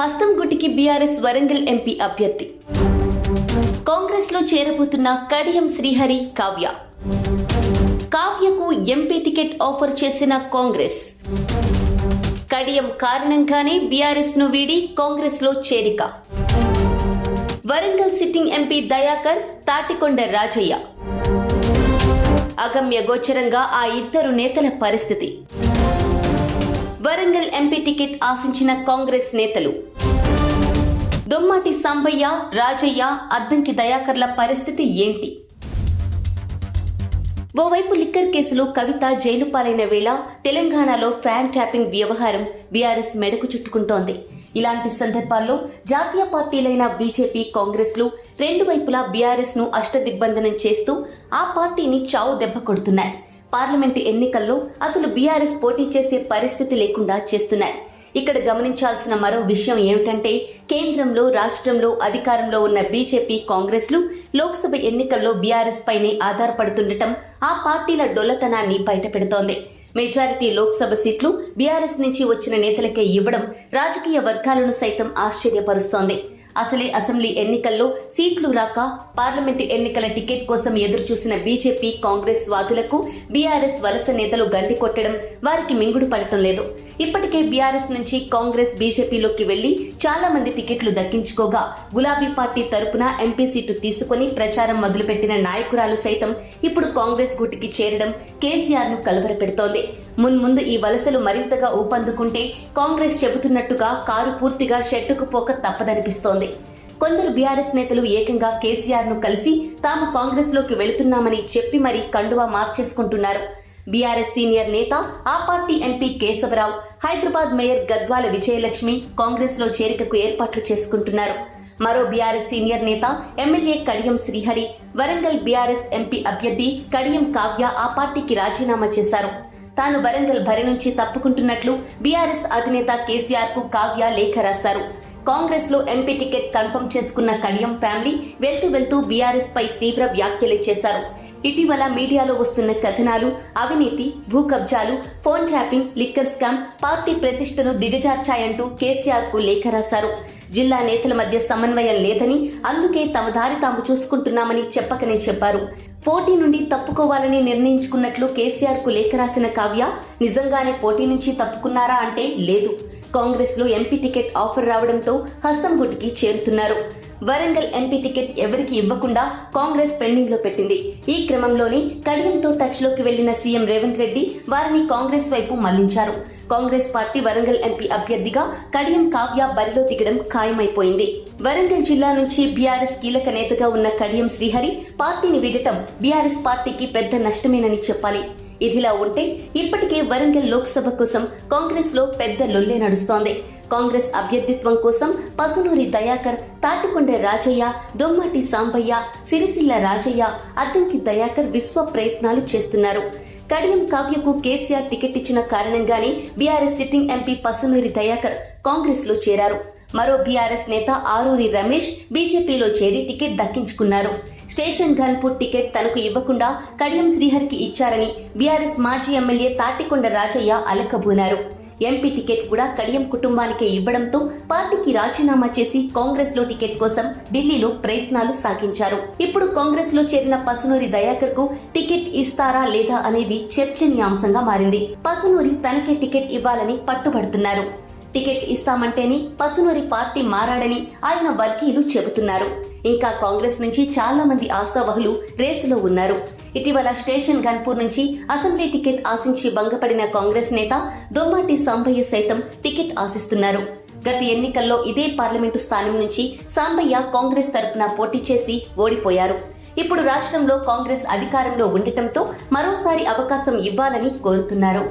హస్తం గుట్టికి BRS Warangal MP అభ్యర్థి. కాంగ్రెస్లో చేరబోతున్న కడియం శ్రీహరి కావ్య. కావ్యకు ఎంపీ టికెట్ ఆఫర్ చేసిన కాంగ్రెస్. కడియం కారణంగానే బీఆర్ఎస్ను వీడి కాంగ్రెస్లో చేరిక. Warangal sitting MP Dayakar Thatikonda Rajaiah. అగమ్య గోచరంగా ఆ ఇద్దరు నేతల పరిస్థితి. వరంగల్ ఎంపీ టికెట్ ఆశించిన కాంగ్రెస్ నేతలు. దొమ్మాటి సాంబయ్య రాజయ్య అద్దంకి దయాకర్ల పరిస్థితి ఏంటి? ఓవైపు లిక్కర్ కేసులో కవిత జైలు పాలైన వేళ తెలంగాణలో ఫ్యాన్ ట్యాపింగ్ వ్యవహారం బీఆర్ఎస్ మెడకు చుట్టుకుంటోంది. ఇలాంటి సందర్భాల్లో జాతీయ పార్టీలైన బీజేపీ కాంగ్రెస్లు రెండు వైపులా బీఆర్ఎస్ను అష్టదిగ్బంధనం చేస్తూ ఆ పార్టీని చావు దెబ్బ కొడుతున్నాయి. పార్లమెంటు ఎన్నికల్లో అసలు బీఆర్ఎస్ పోటీ చేసే పరిస్థితి లేకుండా చేస్తున్నాయి. ఇక్కడ గమనించాల్సిన మరో విషయం ఏమిటంటే కేంద్రంలో రాష్ట్రంలో అధికారంలో ఉన్న బీజేపీ కాంగ్రెస్లు లోక్సభ ఎన్నికల్లో బీఆర్ఎస్ పైనే ఆధారపడుతుండటం ఆ పార్టీల డొల్లతనాన్ని బయటపెడుతోంది. మెజారిటీ లోక్సభ సీట్లు బీఆర్ఎస్ నుంచి వచ్చిన నేతలకే ఇవ్వడం రాజకీయ వర్గాలను సైతం ఆశ్చర్యపరుస్తోంది. అసలే అసెంబ్లీ ఎన్నికల్లో సీట్లు రాక పార్లమెంటు ఎన్నికల టికెట్ కోసం ఎదురు చూసిన బీజేపీ కాంగ్రెస్ వాదులకు బీఆర్ఎస్ వలస నేతలు గండి కొట్టడం వారికి మింగుడు పడటం లేదు. ఇప్పటికే బీఆర్ఎస్ నుంచి కాంగ్రెస్ బీజేపీలోకి వెళ్ళి చాలా మంది టికెట్లు దక్కించుకోగా గులాబీ పార్టీ తరపున ఎంపీ సీటు తీసుకుని ప్రచారం మొదలుపెట్టిన నాయకురాలు సైతం ఇప్పుడు కాంగ్రెస్ గూటికి చేరడం కేసీఆర్ను కలవరపెడుతోంది మున్ముందు ఈ వలసలు మరింతగా ఊపందుకుంటే కాంగ్రెస్ చెబుతున్నట్టుగా కారు పూర్తిగా షెట్టుకు పోక తప్పదనిపిస్తోంది. కొందరు బీఆర్ఎస్ నేతలు ఏకంగా కేసీఆర్ను కలిసి తాము కాంగ్రెస్లోకి వెళుతున్నామని చెప్పి మరీ కండువా మార్చేసుకుంటున్నారు. బీఆర్ఎస్ సీనియర్ నేత ఆ party MP Keshava Rao Hyderabad mayor Gadwal Vijayalakshmi కాంగ్రెస్లో చేరికకు ఏర్పాట్లు చేసుకుంటున్నారు. మరో బీఆర్ఎస్ సీనియర్ నేత MLA Kadiyam Srihari Warangal BRS MP అభ్యర్థి కడియం కావ్య ఆ పార్టీకి రాజీనామా చేశారు. తాను వరంగల్ బరి నుంచి తప్పుకుంటున్నట్లు బీఆర్ఎస్ అధినేత కేసీఆర్కు కావ్య లేఖ రాశారు. కాంగ్రెస్లో ఎంపీ టికెట్ కన్ఫర్మ్ చేసుకున్న కడియం ఫ్యామిలీ వెళ్తూ వెళ్తూ బీఆర్ఎస్ పై తీవ్ర వ్యాఖ్యలు చేశారు. ఇటీవల మీడియాలో వస్తున్న కథనాలు అవినీతి భూ కబ్జాలు phone tapping liquor scam party ప్రతిష్టను దిగజార్చాయంటూ కేసీఆర్కు లేఖ రాశారు. జిల్లా నేతల మధ్య సమన్వయం లేదని అందుకే తమ దారి తాము చూసుకుంటున్నామని చెప్పకనే చెప్పారు. పోటీ నుండి తప్పుకోవాలని నిర్ణయించుకున్నట్లు కేసీఆర్కు లేఖ రాసిన కావ్య నిజంగానే పోటీ నుంచి తప్పుకున్నారా అంటే లేదు. కాంగ్రెస్లో ఎంపీ టికెట్ ఆఫర్ రావడంతో హస్తం హస్తంగుటికి చేరుతున్నారు. వరంగల్ ఎంపీ టికెట్ ఎవరికి ఇవ్వకుండా కాంగ్రెస్ పెండింగ్లో పెట్టింది. ఈ క్రమంలోనే కడియంతో టచ్లోకి వెళ్ళిన సీఎం రేవంత్ రెడ్డి వారిని కాంగ్రెస్ వైపు మళ్ళించారు. కాంగ్రెస్ పార్టీ వరంగల్ ఎంపీ అభ్యర్థిగా కడియం కావ్య బరిలో దిగడం ఖాయమైపోయింది. వరంగల్ జిల్లా నుంచి బీఆర్ఎస్ కీలక నేతగా ఉన్న కడియం శ్రీహరి పార్టీని వీడటం బీఆర్ఎస్ పార్టీకి పెద్ద నష్టమేనని చెప్పాలి. ఇదిలా ఉంటే ఇప్పటికే వరంగల్ లోక్సభ కోసం కాంగ్రెస్లో పెద్ద లొల్లే నడుస్తోంది. కాంగ్రెస్ అభ్యర్థిత్వం కోసం పసునూరి దయాకర్ తాటికొండ రాజయ్య దొమ్మాటి సాంబయ్య సిరిసిల్ల రాజయ్య అద్దంకి దయాకర్ విశ్వ ప్రయత్నాలు చేస్తున్నారు. కడియం కావ్యకు కేసీఆర్ టికెట్ ఇచ్చిన కారణంగానే BRS sitting MP Pasunuri Dayakar కాంగ్రెస్లో చేరారు. మరో బీఆర్ఎస్ నేత ఆరూరి రమేష్ బీజేపీలో చేరి టికెట్ దక్కించుకున్నారు. స్టేషన్ ఘన్పూర్ టికెట్ తనకు ఇవ్వకుండా కడియం శ్రీహరికి ఇచ్చారని బీఆర్ఎస్ మాజీ ఎమ్మెల్యే తాటికొండ రాజయ్య అలకబూనారు. ఎంపీ టికెట్ కూడా కడియం కుటుంబానికే ఇవ్వడంతో పార్టీకి రాజీనామా చేసి కాంగ్రెస్లో టికెట్ కోసం ఢిల్లీలో ప్రయత్నాలు సాగించారు. ఇప్పుడు కాంగ్రెస్లో చేరిన పసునూరి దయాకర్కు టికెట్ ఇస్తారా లేదా అనేది చర్చనీయాంశంగా మారింది. పసునూరి తనకే టికెట్ ఇవ్వాలని పట్టుబడుతున్నారు. టికెట్ ఇస్తామంటేనే పసునూరి పార్టీ మారాడని ఆయన వర్గీయులు చెబుతున్నారు. ఇంకా కాంగ్రెస్ నుంచి చాలా మంది ఆశావహులు రేసులో ఉన్నారు. ఇటీవల స్టేషన్ గన్పూర్ నుంచి అసెంబ్లీ టికెట్ ఆశించి భంగపడిన కాంగ్రెస్ నేత దొమ్మాటి సాంబయ్య సైతం టికెట్ ఆశిస్తున్నారు. గత ఎన్నికల్లో ఇదే పార్లమెంటు స్థానం నుంచి సాంబయ్య కాంగ్రెస్ తరపున పోటీ చేసి ఓడిపోయారు. ఇప్పుడు రాష్ట్రంలో కాంగ్రెస్ అధికారంలో ఉండటంతో మరోసారి అవకాశం ఇవ్వాలని కోరుతున్నారు.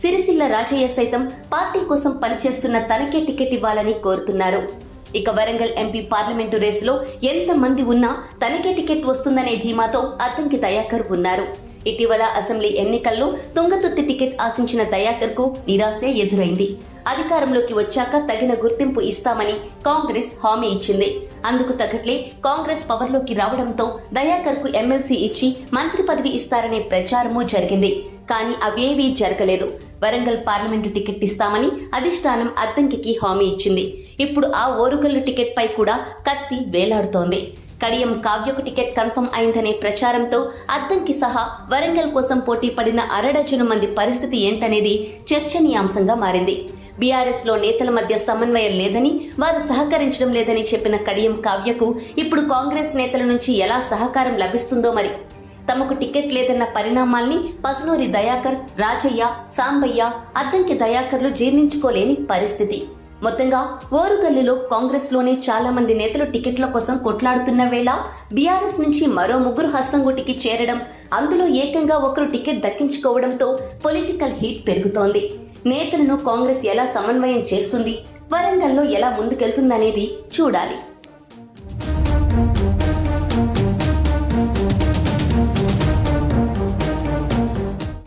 సిరిసిల్ల రాజయ్య సైతం పార్టీ కోసం పనిచేస్తున్న తనకే టికెట్ ఇవ్వాలని కోరుతున్నారు. ఇక వరంగల్ ఎంపీ పార్లమెంటు రేసులో ఎంత మంది ఉన్నా తనకే టికెట్ వస్తుందనే ధీమాతో అతనికి దయాకర్ ఉన్నారు. ఇటీవల అసెంబ్లీ ఎన్నికల్లో తుంగతుత్తి టికెట్ ఆశించిన దయాకర్కు నిరాశే ఎదురైంది. అధికారంలోకి వచ్చాక తగిన గుర్తింపు ఇస్తామని కాంగ్రెస్ హామీ ఇచ్చింది. అందుకు తగ్గట్లే కాంగ్రెస్ పవర్లోకి రావడంతో దయాకర్కు ఎమ్మెల్సీ ఇచ్చి మంత్రి పదవి ఇస్తారనే ప్రచారమూ జరిగింది. కానీ అవేవీ జరగలేదు. వరంగల్ పార్లమెంటు టికెట్ ఇస్తామని అధిష్టానం అద్దంకికి హామీ ఇచ్చింది. ఇప్పుడు ఆ ఓరుగల్లు టికెట్ పై కూడా కత్తి వేలాడుతోంది. కడియం కావ్యకు టికెట్ కన్ఫర్మ్ అయిందనే ప్రచారంతో అద్దంకి సహా వరంగల్ కోసం పోటీ పడిన అరడజను మంది పరిస్థితి ఏంటనేది చర్చనీయాంశంగా మారింది. బీఆర్ఎస్లో నేతల మధ్య సమన్వయం లేదని వారు సహకరించడం లేదని చెప్పిన కడియం కావ్యకు ఇప్పుడు కాంగ్రెస్ నేతల నుంచి ఎలా సహకారం లభిస్తుందో మరి తమకు టికెట్ లేదన్న పరిణామాల్ని పసునూరి దయాకర్ రాజయ్య సాంబయ్య అద్దంకి దయాకర్లు జీర్ణించుకోలేని పరిస్థితి. మొత్తంగా ఓరుగల్లులో కాంగ్రెస్లోనే చాలా మంది నేతలు టికెట్ల కోసం కొట్లాడుతున్న వేళ బీఆర్ఎస్ నుంచి మరో ముగ్గురు హస్తంగుటికి చేరడం అందులో ఏకంగా ఒకరు టికెట్ దక్కించుకోవడంతో పొలిటికల్ హీట్ పెరుగుతోంది. నేతలను కాంగ్రెస్ ఎలా సమన్వయం చేస్తుంది వరంగల్లో ఎలా ముందుకెళ్తుందనేది చూడాలి.